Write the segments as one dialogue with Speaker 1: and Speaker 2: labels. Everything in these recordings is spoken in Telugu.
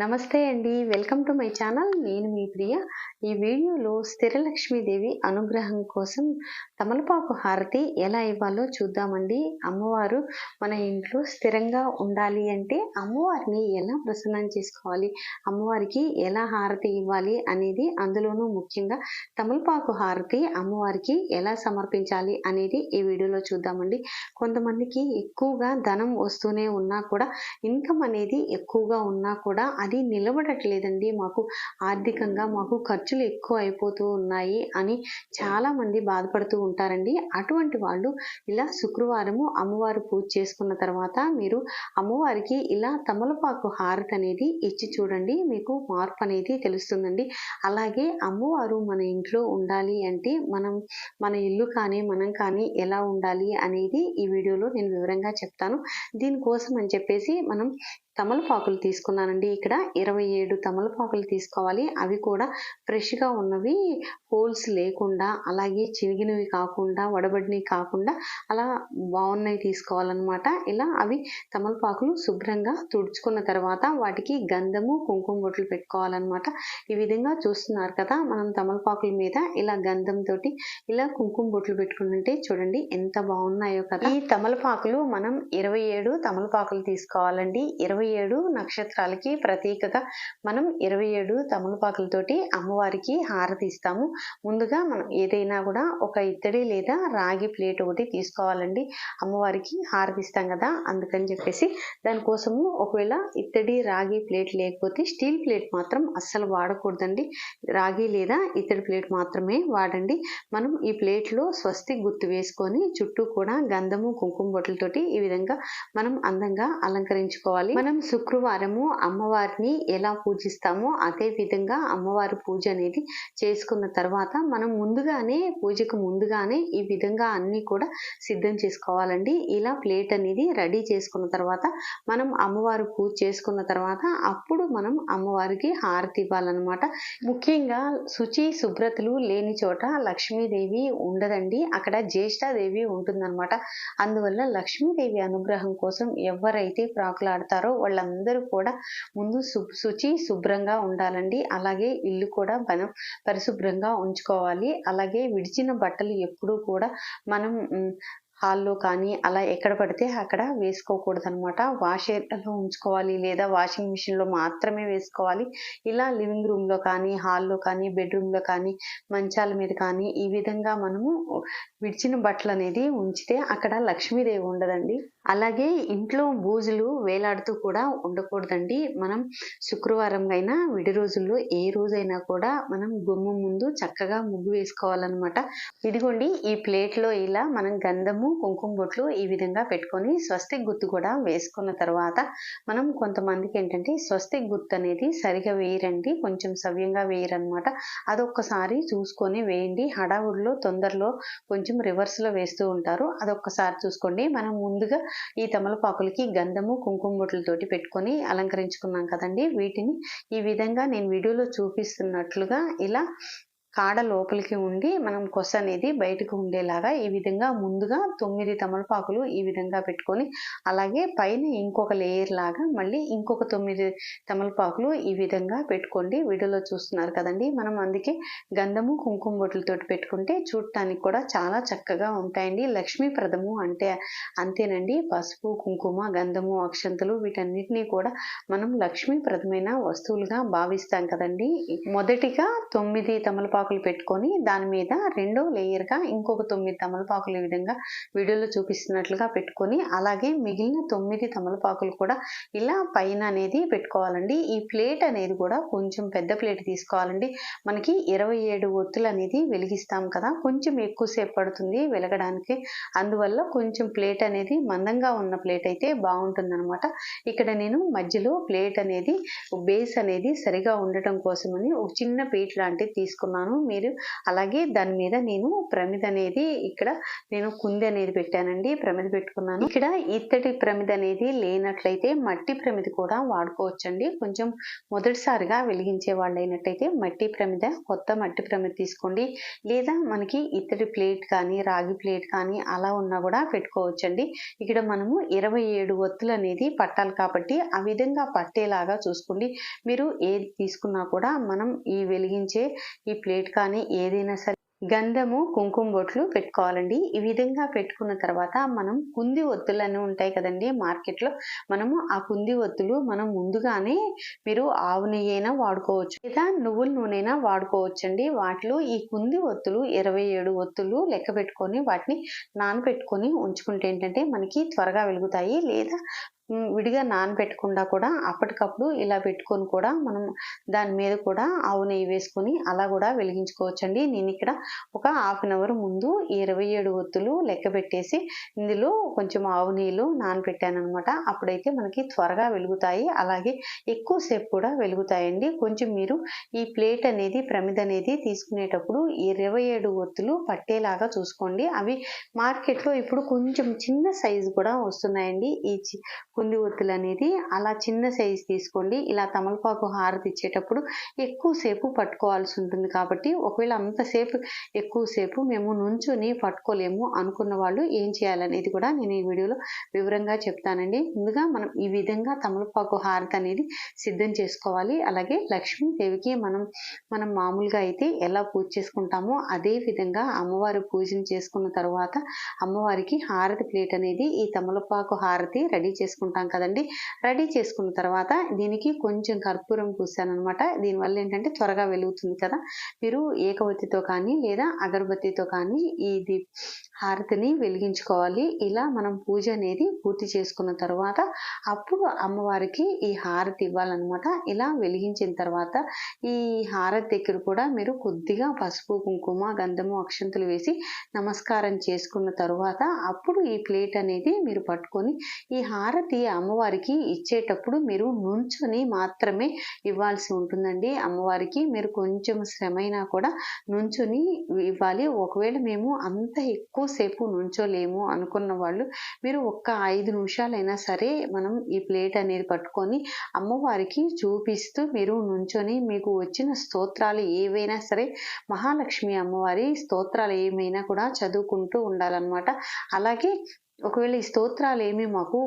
Speaker 1: నమస్తే అండి. Welcome to my channel. నేను మీ ప్రియ. ఈ వీడియోలో స్థిరలక్ష్మీదేవి అనుగ్రహం కోసం తమలపాకు హారతి ఎలా ఇవ్వాలో చూద్దామండి. అమ్మవారు మన ఇంట్లో స్థిరంగా ఉండాలి అంటే అమ్మవారిని ఎలా ప్రసన్నం చేసుకోవాలి? అమ్మవారికి ఎలా హారతి ఇవ్వాలి అనేది అందులోనూ ముఖ్యంగా తమలపాకు హారతి అమ్మవారికి ఎలా సమర్పించాలి అనేది ఈ వీడియోలో చూద్దామండి. కొంతమందికి ఎక్కువగా ధనం వస్తూనే ఉన్నా కూడా ఇన్కమ్ అనేది ఎక్కువగా ఉన్నా కూడా అది నిలబడట్లేదండి. మాకు ఆర్థికంగా మాకు ఖర్చులు ఎక్కువ అయిపోతూ ఉన్నాయి అని చాలామంది బాధపడుతూ ఉంటారండి. అటువంటి వాళ్ళు ఇలా శుక్రవారము అమ్మవారు పూజ చేసుకున్న తర్వాత మీరు అమ్మవారికి ఇలా తమలపాకు హారతి అనేది ఇచ్చి చూడండి. మీకు మార్పు అనేది తెలుస్తుందండి. అలాగే అమ్మవారు మన ఇంట్లో ఉండాలి అంటే మనం మన ఇల్లు కానీ మనం కానీ ఎలా ఉండాలి అనేది ఈ వీడియోలో నేను వివరంగా చెప్తాను. దీనికోసం అని చెప్పేసి మనం తమలపాకులు తీసుకున్నానండి. ఇక్కడ ఇక్కడ ఇరవై ఏడు తమలపాకులు తీసుకోవాలి. అవి కూడా ఫ్రెష్గా ఉన్నవి హోల్స్ లేకుండా అలాగే చినిగినవి కాకుండా వడబడినవి కాకుండా అలా బాగున్నవి తీసుకోవాలన్నమాట. ఇలా అవి తమలపాకులు శుభ్రంగా తుడుచుకున్న తర్వాత వాటికి గంధము కుంకుమ బొట్లు పెట్టుకోవాలన్నమాట. ఈ విధంగా చూస్తున్నారు కదా మనం తమలపాకుల మీద ఇలా గంధంతో ఇలా కుంకుమ బొట్లు పెట్టుకుంటుంటే చూడండి ఎంత బాగున్నాయో కదా. ఈ తమలపాకులు మనం ఇరవై ఏడు తమలపాకులు తీసుకోవాలండి. ఇరవై ఏడు నక్షత్రాలకి ప్రతీకగా మనం ఇరవై ఏడు తమలపాకులతోటి అమ్మవారికి హారతి ఇస్తాము. ముందుగా మనం ఏదైనా కూడా ఒక ఇత్తడి లేదా రాగి ప్లేట్ ఒకటి తీసుకోవాలండి. అమ్మవారికి హారతి ఇస్తాం కదా అందుకని చెప్పేసి దానికోసము ఒకవేళ ఇత్తడి రాగి ప్లేట్ లేకపోతే స్టీల్ ప్లేట్ మాత్రం అస్సలు వాడకూడదండి. రాగి లేదా ఇత్తడి ప్లేట్ మాత్రమే వాడండి. మనం ఈ ప్లేట్లో స్వస్తి గుర్తు వేసుకొని చుట్టూ కూడా గంధము కుంకుమ బొట్లతోటి ఈ విధంగా మనం అందంగా అలంకరించుకోవాలి. మనం శుక్రవారము అమ్మవారి అమ్మవారిని ఎలా పూజిస్తామో అదే విధంగా అమ్మవారి పూజ అనేది చేసుకున్న తర్వాత మనం ముందుగానే పూజకు ముందుగానే ఈ విధంగా అన్నీ కూడా సిద్ధం చేసుకోవాలండి. ఇలా ప్లేట్ అనేది రెడీ చేసుకున్న తర్వాత మనం అమ్మవారు పూజ చేసుకున్న తర్వాత అప్పుడు మనం అమ్మవారికి హారతి ఇవ్వాలన్నమాట. ముఖ్యంగా శుచి శుభ్రతలు లేని చోట లక్ష్మీదేవి ఉండదండి. అక్కడ జ్యేష్ఠాదేవి ఉంటుందన్నమాట. అందువల్ల లక్ష్మీదేవి అనుగ్రహం కోసం ఎవరైతే ప్రాకులాడతారో వాళ్ళందరూ కూడా ముందు శు శుచి శుభ్రంగా ఉండాలండి. అలాగే ఇల్లు కూడా మనం పరిశుభ్రంగా ఉంచుకోవాలి. అలాగే విడిచిన బట్టలు ఎప్పుడూ కూడా మనం హాల్లో కానీ అలా ఎక్కడ పడితే అక్కడ వేసుకోకూడదు అనమాట వాషర్లో ఉంచుకోవాలి లేదా వాషింగ్ మిషన్లో మాత్రమే వేసుకోవాలి. ఇలా లివింగ్ రూమ్లో కానీ హాల్లో కానీ బెడ్రూమ్లో కానీ మంచాల మీద కానీ ఈ విధంగా మనము విడిచిన బట్టలు అనేది ఉంచితే అక్కడ లక్ష్మీదేవి ఉండదండి. అలాగే ఇంట్లో బూజులు వేలాడుతూ కూడా ఉండకూడదండి. మనం శుక్రవారం అయినా విడి రోజుల్లో ఏ రోజైనా కూడా మనం గుమ్మం ముందు చక్కగా ముగ్గు వేసుకోవాలన్నమాట. ఇదిగోండి ఈ ప్లేట్లో ఇలా మనం గంధము కుంకుమ బొట్లు ఈ విధంగా పెట్టుకొని స్వస్తిక్ గుర్తు కూడా వేసుకున్న తర్వాత మనం కొంతమందికి ఏంటంటే స్వస్తిక్ గుర్తు అనేది సరిగా వేయరండి కొంచెం సవ్యంగా వేయరనమాట అదొక్కసారి చూసుకొని వేయండి. హడావుడిలో తొందరలో కొంచెం రివర్స్లో వేస్తూ ఉంటారు. అదొక్కసారి చూసుకోండి. మనం ముందుగా ఈ తమలపాకులకి గంధము కుంకుమ బొట్లతోటి పెట్టుకొని అలంకరించుకున్నాం కదండి. వీటిని ఈ విధంగా నేను వీడియోలో చూపిస్తున్నట్లుగా ఇలా కాడ లోపలికి ఉండి మనం కొస అనేది బయటకు ఉండేలాగా ఈ విధంగా ముందుగా తొమ్మిది తమలపాకులు ఈ విధంగా పెట్టుకొని అలాగే పైన ఇంకొక లేయర్ లాగా మళ్ళీ ఇంకొక తొమ్మిది తమలపాకులు ఈ విధంగా పెట్టుకోండి. వీడియోలో చూస్తున్నారు కదండి. మనం అందుకే గంధము కుంకుమ బొట్లతోటి పెట్టుకుంటే చూడటానికి కూడా చాలా చక్కగా ఉంటాయండి. లక్ష్మీప్రదము అంటే అంతేనండి. పసుపు కుంకుమ గంధము అక్షంతలు వీటన్నిటినీ కూడా మనం లక్ష్మీప్రదమైన వస్తువులుగా భావిస్తాం కదండి. మొదటిగా తొమ్మిది తమలపాకులు పెట్టుకొని దాని మీద రెండో లేయర్గా ఇంకొక తొమ్మిది తమలపాకులు ఈ విధంగా వీడియోలో చూపిస్తున్నట్లుగా పెట్టుకొని అలాగే మిగిలిన తొమ్మిది తమలపాకులు కూడా ఇలా పైన అనేది పెట్టుకోవాలండి. ఈ ప్లేట్ అనేది కూడా కొంచెం పెద్ద ప్లేట్ తీసుకోవాలండి. మనకి ఇరవై ఏడు ఒత్తులు అనేది వెలిగిస్తాం కదా కొంచెం ఎక్కువసేపు పడుతుంది వెలగడానికి. అందువల్ల కొంచెం ప్లేట్ అనేది మందంగా ఉన్న ప్లేట్ అయితే బాగుంటుందన్నమాట. ఇక్కడ నేను మధ్యలో ప్లేట్ అనేది బేస్ అనేది సరిగా ఉండటం కోసమని ఒక చిన్న పీట్ లాంటిది తీసుకున్నాను. పెట్టుకున్నాను మీరు అలాగే దాని మీద నేను ప్రమిద అనేది ఇక్కడ నేను కుంది అనేది పెట్టానండి. ప్రమిద పెట్టుకున్నాను. ఇక్కడ ఇత్తడి ప్రమిద అనేది లేనట్లయితే మట్టి ప్రమిద కూడా వాడుకోవచ్చండి. కొంచెం మొదటిసారిగా వెలిగించే వాళ్ళు అయినట్టయితే మట్టి ప్రమిద కొత్త మట్టి ప్రమిద తీసుకోండి. లేదా మనకి ఇత్తడి ప్లేట్ కానీ రాగి ప్లేట్ కానీ అలా ఉన్నా కూడా పెట్టుకోవచ్చండి. ఇక్కడ మనము ఇరవై ఏడు ఒత్తులు అనేది పట్టాలి కాబట్టి ఆ విధంగా పట్టేలాగా చూసుకోండి. మీరు ఏది తీసుకున్నా కూడా మనం ఈ వెలిగించే ఈ ప్లేట్ కానీ ఏదైనా సరే గంధము కుంకుమ బొట్లు పెట్టుకోవాలండి. ఈ విధంగా పెట్టుకున్న తర్వాత మనం కుంది ఒత్తులు అని ఉంటాయి కదండి మార్కెట్లో. మనము ఆ కుంది ఒత్తులు మనం ముందుగానే మీరు ఆవు నెయ్యి అయినా వాడుకోవచ్చు. లేదా నువ్వుల నూనెనా వాడుకోవచ్చండి. వాటిలో ఈ కుంది ఒత్తులు ఇరవై ఏడు ఒత్తులు లెక్క పెట్టుకొని వాటిని నానబెట్టుకొని ఉంచుకుంటే ఏంటంటే మనకి త్వరగా వెలుగుతాయి. లేదా విడిగా నానబెట్టకుండా కూడా అప్పటికప్పుడు ఇలా పెట్టుకొని కూడా మనం దాని మీద కూడా ఆవు నెయ్యి వేసుకొని అలా కూడా వెలిగించుకోవచ్చండి. నేను ఇక్కడ ఒక హాఫ్ అన్ అవర్ ముందు ఈ ఇరవై ఏడు ఒత్తులు లెక్క పెట్టేసి ఇందులో కొంచెం ఆవు నీళ్ళు నానబెట్టాను అనమాట అప్పుడైతే మనకి త్వరగా వెలుగుతాయి. అలాగే ఎక్కువసేపు కూడా వెలుగుతాయండి. కొంచెం మీరు ఈ ప్లేట్ అనేది ప్రమిద అనేది తీసుకునేటప్పుడు ఇరవై ఏడు ఒత్తులు పట్టేలాగా చూసుకోండి. అవి మార్కెట్లో ఇప్పుడు కొంచెం చిన్న సైజు కూడా వస్తున్నాయండి. ఈ చి- కుంది ఒత్తులు అనేది అలా చిన్న సైజు తీసుకోండి. ఇలా తమలపాకు హారతి ఇచ్చేటప్పుడు ఎక్కువసేపు పట్టుకోవాల్సి ఉంటుంది కాబట్టి ఒకవేళ అంతసేపు ఎక్కువసేపు మేము నుంచుని పట్టుకోలేము అనుకున్న వాళ్ళు ఏం చేయాలనేది కూడా నేను ఈ వీడియోలో వివరంగా చెప్తానండి. ముందుగా మనం ఈ విధంగా తమలపాకు హారతి అనేది సిద్ధం చేసుకోవాలి. అలాగే లక్ష్మీదేవికి మనం మనం మామూలుగా అయితే ఎలా పూజ చేసుకుంటామో అదే విధంగా అమ్మవారి పూజను చేసుకున్న తర్వాత అమ్మవారికి హారతి ప్లేట్ అనేది ఈ తమలపాకు హారతి రెడీ చేసుకుంటాం. కదండి. రెడీ చేసుకున్న తర్వాత దీనికి కొంచెం కర్పూరం పూసాను అనమాట దీనివల్ల ఏంటంటే త్వరగా వెలుగుతుంది కదా. మీరు ఏకవత్తితో కానీ లేదా అగరబత్తితో కానీ ఈ హారతిని వెలిగించుకోవాలి. ఇలా మనం పూజ అనేది పూర్తి చేసుకున్న తర్వాత అప్పుడు అమ్మవారికి ఈ హారతి ఇవ్వాలన్నమాట. ఇలా వెలిగించిన తర్వాత ఈ హారతి దగ్గర కూడా మీరు కొద్దిగా పసుపు కుంకుమ గంధము అక్షంతులు వేసి నమస్కారం చేసుకున్న తరువాత అప్పుడు ఈ ప్లేట్ అనేది మీరు పట్టుకొని ఈ హారతి అమ్మవారికి ఇచ్చేటప్పుడు మీరు నుంచుని మాత్రమే ఇవ్వాల్సి ఉంటుందండి. అమ్మవారికి మీరు కొంచెం శ్రమైనా కూడా నుంచుని ఇవ్వాలి. ఒకవేళ మేము అంత ఎక్కువసేపు నుంచోలేము అనుకున్న వాళ్ళు మీరు ఒక్క ఐదు నిమిషాలైనా సరే మనం ఈ ప్లేట్ అనేది పట్టుకొని అమ్మవారికి చూపిస్తూ మీరు నుంచొని మీకు వచ్చిన స్తోత్రాలు ఏవైనా సరే మహాలక్ష్మి అమ్మవారి స్తోత్రాలు ఏమైనా కూడా చదువుకుంటూ ఉండాలన్నమాట. అలాగే ఒకవేళ ఈ స్తోత్రాలు ఏమి మాకు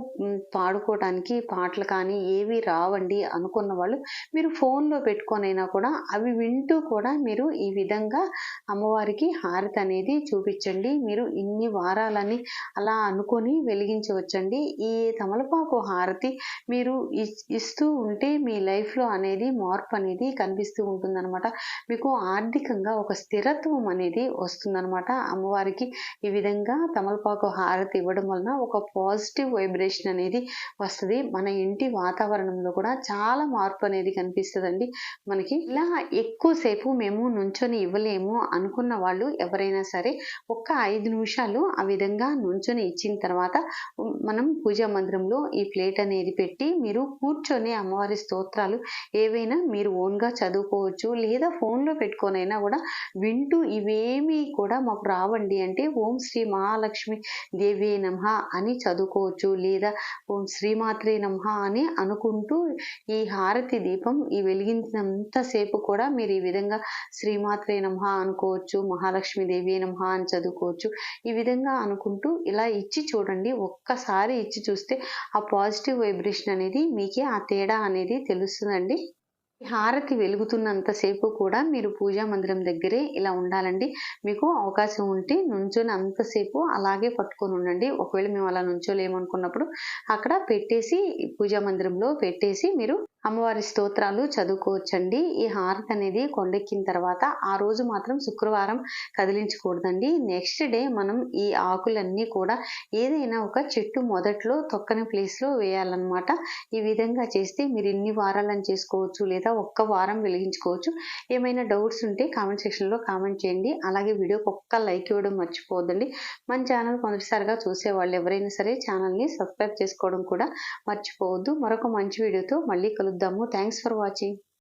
Speaker 1: పాడుకోవటానికి పాడుకోవడానికి పాటలు కానీ ఏవి రావండి అనుకున్న వాళ్ళు మీరు ఫోన్లో పెట్టుకొనైనా కూడా అవి వింటూ కూడా మీరు ఈ విధంగా అమ్మవారికి హారతి అనేది చూపించండి. మీరు ఇన్ని వారాలని అలా అనుకొని వెలిగించవచ్చండి. ఈ తమలపాకు హారతి మీరు ఇస్తూ ఉంటే మీ లైఫ్లో అనేది మార్పు అనేది కనిపిస్తూ ఉంటుందన్నమాట. మీకు ఆర్థికంగా ఒక స్థిరత్వం అనేది వస్తుందన్నమాట. అమ్మవారికి ఈ విధంగా తమలపాకు హారతి ఇవ్వడం వలన ఒక పాజిటివ్ వైబ్రేషన్ అనేది వస్తుంది. మన ఇంటి వాతావరణంలో కూడా చాలా మార్పు అనేది కనిపిస్తుందండి. మనకి ఇలా ఎక్కువసేపు మేము నుంచొని ఇవ్వలేము అనుకున్న వాళ్ళు ఎవరైనా సరే ఒక్క ఐదు నిమిషాలు ఆ విధంగా నుంచొని ఇచ్చిన తర్వాత మనం పూజా మందిరంలో ఈ ప్లేట్ అనేది పెట్టి మీరు కూర్చొని అమ్మవారి స్తోత్రాలు ఏవైనా మీరు ఓన్గా చదువుకోవచ్చు లేదా ఫోన్లో పెట్టుకొనైనా కూడా వింటూ ఇవేమీ కూడా మాకు రావండి అంటే ఓం శ్రీ మహాలక్ష్మి దేవి నమ అని చదువుకోవచ్చు. లేదా ఓం శ్రీమాత్రే నమ అని అనుకుంటూ ఈ హారతి దీపం ఈ వెలిగించినంతసేపు కూడా మీరు ఈ విధంగా శ్రీమాత్రే నమ అనుకోవచ్చు మహాలక్ష్మి దేవి నమ అని చదువుకోవచ్చు. ఈ విధంగా అనుకుంటూ ఇలా ఇచ్చి చూడండి. ఒక్కసారి ఇచ్చి చూస్తే ఆ పాజిటివ్ వైబ్రేషన్ అనేది మీకే ఆ తేడా అనేది తెలుస్తుందండి. హారతి వెలుగుతున్నంతసేపు కూడా మీరు పూజా మందిరం దగ్గరే ఇలా ఉండాలండి. మీకు అవకాశం ఉంటే నుంచొని అంతసేపు అలాగే పట్టుకొని ఉండండి. ఒకవేళ మేము అలా నుంచోలేమనుకున్నప్పుడు అక్కడ పెట్టేసి పూజా మందిరంలో పెట్టేసి మీరు అమ్మవారి స్తోత్రాలు చదువుకోవచ్చండి. ఈ హారతి అనేది కొండెక్కిన తర్వాత ఆ రోజు మాత్రం శుక్రవారం కదిలించకూడదండి. నెక్స్ట్ డే మనం ఈ ఆకులన్నీ కూడా ఏదైనా ఒక చెట్టు మొదట్లో తొక్కని ప్లేస్లో వేయాలన్నమాట. ఈ విధంగా చేస్తే మీరు ఇన్ని వారాలను చేసుకోవచ్చు లేదా ఒక్క వారం వెలిగించుకోవచ్చు. ఏమైనా డౌట్స్ ఉంటే కామెంట్ సెక్షన్లో కామెంట్ చేయండి. అలాగే వీడియోకి ఒక్క లైక్ ఇవ్వడం మర్చిపోవద్దండి. మన ఛానల్ మొదటిసారిగా చూసే వాళ్ళు ఎవరైనా సరే ఛానల్ని సబ్స్క్రైబ్ చేసుకోవడం కూడా మర్చిపోవద్దు. మరొక మంచి వీడియోతో మళ్ళీ కలుద్దాము. Thanks for watching